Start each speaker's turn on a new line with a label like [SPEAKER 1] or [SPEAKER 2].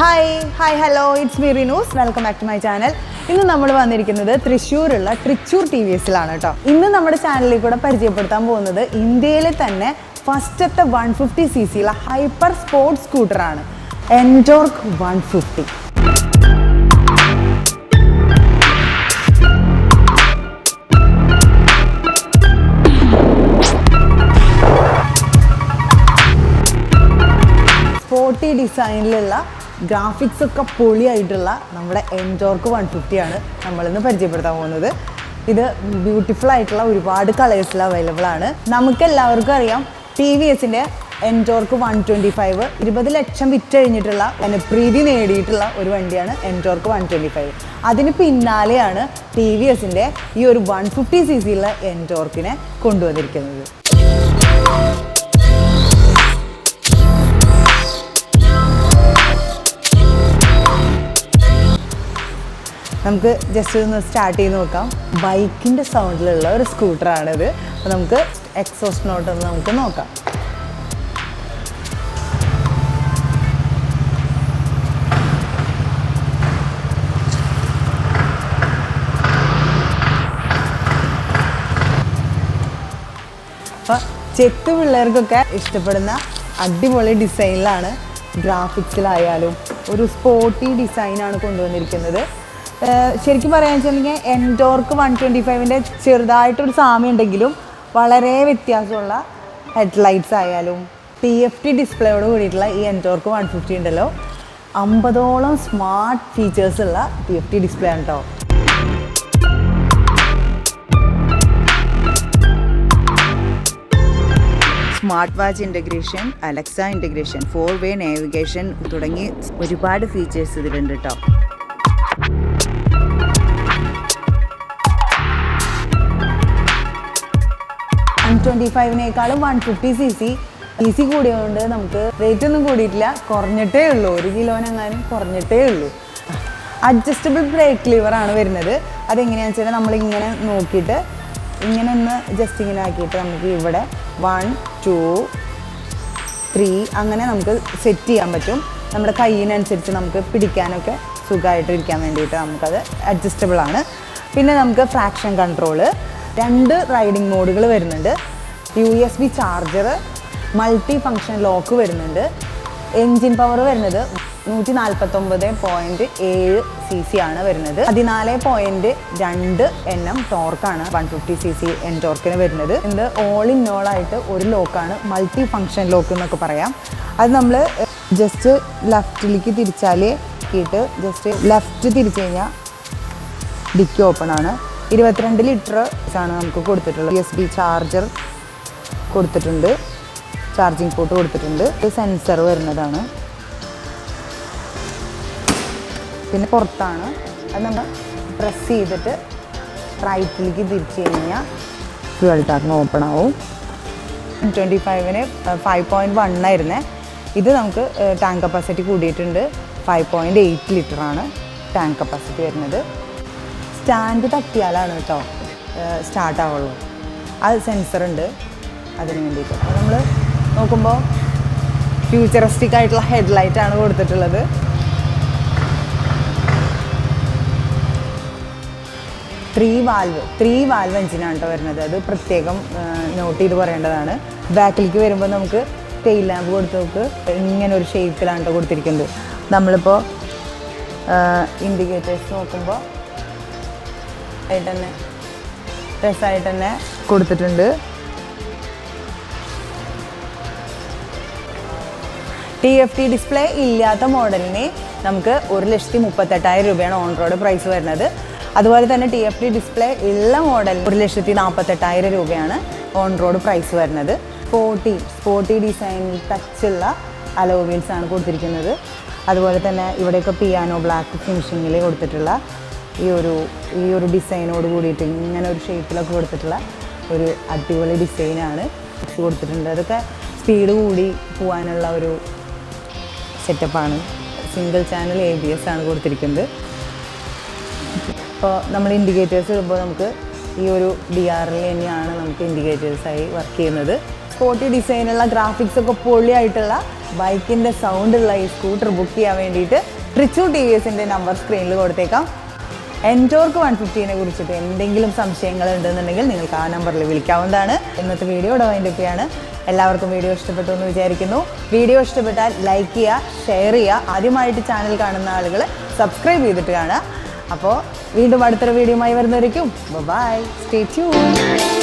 [SPEAKER 1] Hi hi hello it's me Rinoos welcome back to my channel ഇന്ന് നമ്മൾ വന്നിരിക്കുന്നത് തൃശ്ശൂരുള്ള Trichur T V എസിലാണ് കേട്ടോ ഇന്ന് നമ്മുടെ ചാനലിൽ കൂടെ പരിചയപ്പെടുത്താൻ പോകുന്നത് ഇന്ത്യയിലെ തന്നെ ഫസ്റ്റത്തെ വൺ ഫിഫ്റ്റി സി സിയിലെ ഹൈപ്പർ സ്പോർട്സ് സ്കൂട്ടറാണ്. എൻഡോർക്ക് വൺ ഫിഫ്റ്റി സ്പോർട്ടി ഡിസൈനിലുള്ള ഗ്രാഫിക്സ് ഒക്കെ പൊളിയായിട്ടുള്ള നമ്മുടെ എൻജോർക്ക് വൺ ഫിഫ്റ്റിയാണ് നമ്മളിന്ന് പരിചയപ്പെടുത്താൻ പോകുന്നത്. ഇത് ബ്യൂട്ടിഫുൾ ആയിട്ടുള്ള ഒരുപാട് കളേഴ്സിൽ അവൈലബിൾ ആണ്. നമുക്ക് എല്ലാവർക്കും അറിയാം ടി വി എസിന്റെ എൻജോർക്ക് വൺ ട്വന്റി ഫൈവ് ഇരുപത് ലക്ഷം വിറ്റഴിഞ്ഞിട്ടുള്ള പ്രീതി നേടിയിട്ടുള്ള ഒരു വണ്ടിയാണ് എൻജോർക്ക് വൺ ട്വന്റി ഫൈവ് അതിന് പിന്നാലെയാണ് ടി വി എസിന്റെ ഈ ഒരു വൺ ഫിഫ്റ്റി സി സിയുള്ള എൻജോർക്കിനെ കൊണ്ടുവന്നിരിക്കുന്നത്. നമുക്ക് ജസ്റ്റ് ഒന്ന് സ്റ്റാർട്ട് ചെയ്ത് നോക്കാം. ബൈക്കിന്റെ സൗണ്ടിലുള്ള ഒരു സ്കൂട്ടറാണിത്. അപ്പോൾ നമുക്ക് എക്സോസ്റ്റ് നോട്ട് ഒന്ന് നമുക്ക് നോക്കാം. അപ്പോൾ ചെത്ത് പിള്ളേർക്കൊക്കെ ഇഷ്ടപ്പെടുന്ന അടിപൊളി ഡിസൈനിലാണ് ഗ്രാഫിക്സിലായാലും ഒരു സ്പോർട്ടി ഡിസൈനാണ് കൊണ്ടുവന്നിരിക്കുന്നത്. ശരിക്കും പറയാൻ വെച്ചിട്ടുണ്ടെങ്കിൽ എൻഡോർക്ക് വൺ ട്വന്റി ഫൈവിന്റെ ചെറുതായിട്ടൊരു സാമി ഉണ്ടെങ്കിലും വളരെ വ്യത്യാസമുള്ള ഹെഡ്ലൈറ്റ്സ് ആയാലും പി എഫ് ടി ഡിസ്പ്ലേയോട് കൂടിയിട്ടുള്ള ഈ എൻഡോർക്ക് വൺ ഫിഫ്റ്റി ഉണ്ടല്ലോ. അമ്പതോളം സ്മാർട്ട് ഫീച്ചേഴ്സ് ഉള്ള പി എഫ് ടി ഡിസ്പ്ലേ ആണ് കേട്ടോ
[SPEAKER 2] smart watch integration Alexa integration four way navigation തുടങ്ങി ഒരുപാട് ഫീച്ചേഴ്സ് ഇതിലുണ്ട് കേട്ടോ
[SPEAKER 1] twenty ഫൈവിനേക്കാളും one fifty C C C C കൂടിയതുകൊണ്ട് നമുക്ക് റേറ്റ് ഒന്നും കൂടിയിട്ടില്ല. കുറഞ്ഞിട്ടേ ഉള്ളൂ. ഒരു കിലോനെങ്ങാനും കുറഞ്ഞിട്ടേ ഉള്ളൂ. അഡ്ജസ്റ്റബിൾ ബ്രേക്ക് ലിവറാണ് വരുന്നത്. അതെങ്ങനെയാണെന്ന് വെച്ചാൽ നമ്മളിങ്ങനെ നോക്കിയിട്ട് ഇങ്ങനെ ഒന്ന് ജസ്റ്റ് ഇങ്ങനെ ആക്കിയിട്ട് നമുക്ക് ഇവിടെ വൺ ടു ത്രീ അങ്ങനെ നമുക്ക് സെറ്റ് ചെയ്യാൻ പറ്റും. നമ്മുടെ കയ്യിനനുസരിച്ച് നമുക്ക് പിടിക്കാനൊക്കെ സുഖമായിട്ട് ഇരിക്കാൻ വേണ്ടിയിട്ട് നമുക്കത് അഡ്ജസ്റ്റബിൾ ആണ്. പിന്നെ നമുക്ക് ഫ്രാക്ഷൻ കൺട്രോൾ രണ്ട് റൈഡിംഗ് മോഡുകൾ വരുന്നുണ്ട്. U S B charger multi function lock വരുന്നുണ്ട്. എൻജിൻ പവർ വരുന്നത് നൂറ്റി നാൽപ്പത്തൊമ്പത് പോയിന്റ് ഏഴ് സി സി ആണ് വരുന്നത്. പതിനാല് പോയിന്റ് രണ്ട് N M ടോർക്കാണ് one fifty C C N ടോർക്കിന് വരുന്നത്. ഇത് ഓൾ ഇൻ ഓൾ ആയിട്ട് ഒരു ലോക്കാണ് മൾട്ടി ഫങ്ഷൻ ലോക്ക് എന്നൊക്കെ പറയാം. അത് നമ്മൾ ജസ്റ്റ് ലെഫ്റ്റിലേക്ക് തിരിച്ചാൽ കിട്ട് ജസ്റ്റ് ലെഫ്റ്റ് തിരിച്ചു കഴിഞ്ഞാൽ ഡിക്കി ഓപ്പൺ ആണ്. ഇരുപത്തിരണ്ട് ലിറ്റർ ആണ് നമുക്ക് കൊടുത്തിട്ടുള്ളത്. യു എസ് ബി ചാർജർ കൊടുത്തിട്ടുണ്ട്. ചാർജിങ് പോർട്ട് കൊടുത്തിട്ടുണ്ട്. ഇത് സെൻസർ വരുന്നതാണ്. പിന്നെ പുറത്താണ്. അത് നമ്മൾ പ്രസ് ചെയ്തിട്ട് റൈറ്റിലേക്ക് തിരിച്ച് കഴിഞ്ഞാൽ ഫ്യൂൽ ടാക്കിന് ഓപ്പൺ ആവും. ട്വന്റി ഫൈവിന് ഫൈവ് പോയിന്റ് വൺ ആയിരുന്നേ. ഇത് നമുക്ക് ടാങ്ക് കപ്പാസിറ്റി കൂടിയിട്ടുണ്ട്. ഫൈവ് പോയിന്റ് എയ്റ്റ് ലിറ്ററാണ് ടാങ്ക് കപ്പാസിറ്റി വരുന്നത്. സ്റ്റാൻഡ് തട്ടിയാലാണ് കേട്ടോ സ്റ്റാർട്ട് ആവുള്ളൂ. അത് സെൻസർ ഉണ്ട്. അതിന് വേണ്ടിയിട്ട്. അപ്പോൾ നമ്മൾ നോക്കുമ്പോൾ ഫ്യൂച്ചറിസ്റ്റിക് ആയിട്ടുള്ള ഹെഡ്ലൈറ്റാണ് കൊടുത്തിട്ടുള്ളത്. ത്രീ വാൽവ് ത്രീ വാൽവ് എഞ്ചിനാണ് കേട്ടോ വരുന്നത്. അത് പ്രത്യേകം നോട്ട് ചെയ്ത് പറയേണ്ടതാണ്. ബാക്കിലേക്ക് വരുമ്പോൾ നമുക്ക് ടെയിൽ ലാമ്പ് കൊടുത്ത് നോക്ക്. ഇങ്ങനെ ഒരു ഷേപ്പിലാണ് കേട്ടോ കൊടുത്തിരിക്കുന്നത്. നമ്മളിപ്പോൾ ഇൻഡിക്കേറ്റേഴ്സ് നോക്കുമ്പോൾ ആയിട്ട് തന്നെ രസമായിട്ട് തന്നെ കൊടുത്തിട്ടുണ്ട്. ടി എഫ് ടി ഡിസ്പ്ലേ ഇല്ലാത്ത മോഡലിന് നമുക്ക് ഒരു ലക്ഷത്തി മുപ്പത്തെട്ടായിരം രൂപയാണ് ഓൺ റോഡ് പ്രൈസ് വരുന്നത്. അതുപോലെ തന്നെ ടി എഫ് ടി ഡിസ്പ്ലേ ഉള്ള മോഡൽ ഒരു ലക്ഷത്തി നാൽപ്പത്തെട്ടായിരം രൂപയാണ് ഓൺ റോഡ് പ്രൈസ് വരുന്നത്. സ്പോർട്ടി സ്പോർട്ടി ഡിസൈൻ ടച്ചുള്ള അലോവീൽസ് ആണ് കൊടുത്തിരിക്കുന്നത്. അതുപോലെ തന്നെ ഇവിടെയൊക്കെ പിയാനോ ബ്ലാക്ക് ഫിനിഷിങ്ങിൽ കൊടുത്തിട്ടുള്ള ഈ ഒരു ഈ ഒരു ഡിസൈനോട് കൂടിയിട്ട് ഇങ്ങനെ ഒരു ഷേപ്പിലൊക്കെ കൊടുത്തിട്ടുള്ള ഒരു അടിപൊളി ഡിസൈനാണ് കൊടുത്തിട്ടുണ്ട്. അതൊക്കെ സ്പീഡ് കൂടി പോകാനുള്ള ഒരു സെറ്റപ്പാണ്. Single channel A B S ആണ് കൊടുത്തിരിക്കുന്നത്. ഇപ്പോൾ നമ്മൾ ഇൻഡിക്കേറ്റേഴ്സ് ഇടുമ്പോൾ നമുക്ക് ഈ ഒരു ഡി ആറിൽ തന്നെയാണ് നമുക്ക് ഇൻഡിക്കേറ്റേഴ്സായി വർക്ക് ചെയ്യുന്നത്. സ്പോർട്ടി ഡിസൈനുള്ള ഗ്രാഫിക്സ് ഒക്കെ പൊളിയായിട്ടുള്ള ബൈക്കിന്റെ സൗണ്ടുള്ള ഈ സ്കൂട്ടർ ബുക്ക് ചെയ്യാൻ വേണ്ടിയിട്ട് ട്രിച്ചു ടി വി എസിന്റെ നമ്പർ സ്ക്രീനിൽ കൊടുത്തേക്കാം. എന്റോർക്ക് വൺ ഫിഫ്റ്റീനെ കുറിച്ചിട്ട് എന്തെങ്കിലും സംശയങ്ങൾ ഉണ്ടെന്നുണ്ടെങ്കിൽ നിങ്ങൾക്ക് ആ നമ്പറിൽ വിളിക്കാവുന്നതാണ്. ഇന്നത്തെ വീഡിയോ വൈൻഡപ്പ് ചെയ്യാണ്. എല്ലാവർക്കും വീഡിയോ ഇഷ്ടപ്പെട്ടു എന്ന് വിചാരിക്കുന്നു. വീഡിയോ ഇഷ്ടപ്പെട്ടാൽ ലൈക്ക് ചെയ്യുക ഷെയർ ചെയ്യുക. ആദ്യമായിട്ട് ചാനൽ കാണുന്ന ആളുകൾ സബ്സ്ക്രൈബ് ചെയ്തിട്ട് കാണുക. അപ്പോൾ വീണ്ടും അടുത്തൊരു വീഡിയോയുമായി വരുന്നവരേക്കും ബൈ സ്റ്റേ ട്യൂൺ